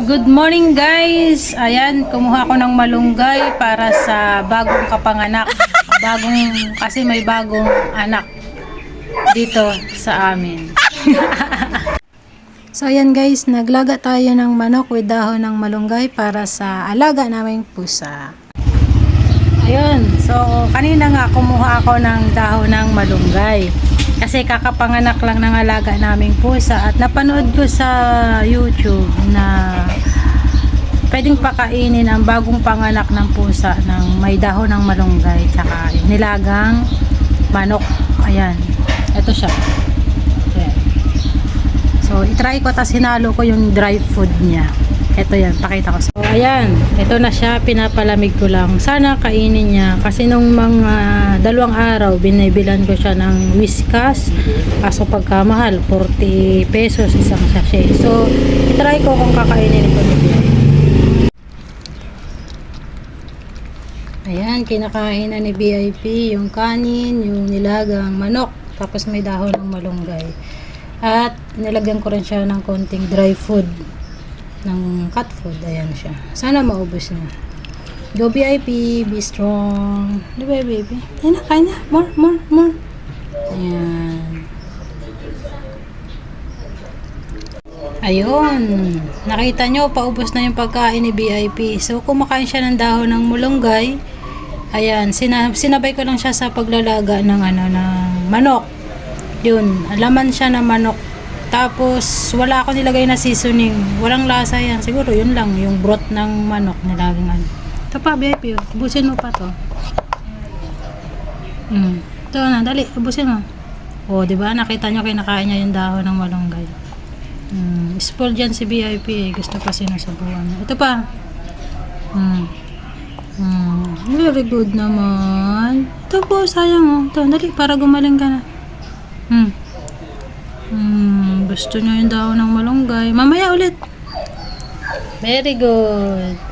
Good morning guys! Ayan, kumuha ko ng malunggay para sa bagong kapanganak. Bagong, kasi may bagong anak dito sa amin. so ayan guys, naglaga tayo ng manok with dahon ng malunggay para sa alaga naming pusa. Ayun, so kanina nga kumuha ako ng dahon ng malunggay. Kasi kakapanganak lang ng alaga naming pusa at napanood ko sa YouTube na pwedeng pakainin ang bagong panganak ng pusa ng may dahon ng malunggay tsaka nilagang manok. Ayan, ito siya. Ayan. So, itry ko tapos hinalo ko yung dry food niya. Ito yan, pakita ko. So, ayan, ito na siya, pinapalamig ko lang. Sana kainin niya. Kasi nung mga dalawang araw, binibilan ko siya ng whiskas. Kaso pagkamahal, 40 pesos isang sachet. So, itry ko kung kakainin ko ni Ayan, kinakain na ni BIP yung kanin, yung nilagang manok, tapos may dahon ng malunggay. At nilagyan ko rin siya ng konting dry food ng cat food. Ayan siya. Sana maubos niya. Go BIP, be strong. Di ba, baby? Ayan na, kain na. More, more, more. Ayan. Ayun. Nakita nyo, paubos na yung pagkain ni BIP. So, kumakain siya ng dahon ng mulunggay. Ayan, sina sinabay ko lang siya sa paglalaga ng ano ng manok. Yun, laman siya ng manok. Tapos, wala ako nilagay na seasoning. Walang lasa yan. Siguro, yun lang. Yung broth ng manok nilagay ano. Ito pa, baby. Ubusin mo pa to. Mm. Ito na, dali. Ubusin mo. O, di ba? Nakita nyo kinakain niya yung dahon ng malunggay. Mm. Spoiled dyan si VIP eh. Gusto pa sinusubuan. Ito pa. Mm. Mm. Very good naman. Ito po, sayang oh. Ito, dali. Para gumaling ka na. Mm. Hmm, gusto niyo yung daw ng malunggay. Mamaya ulit. Very good.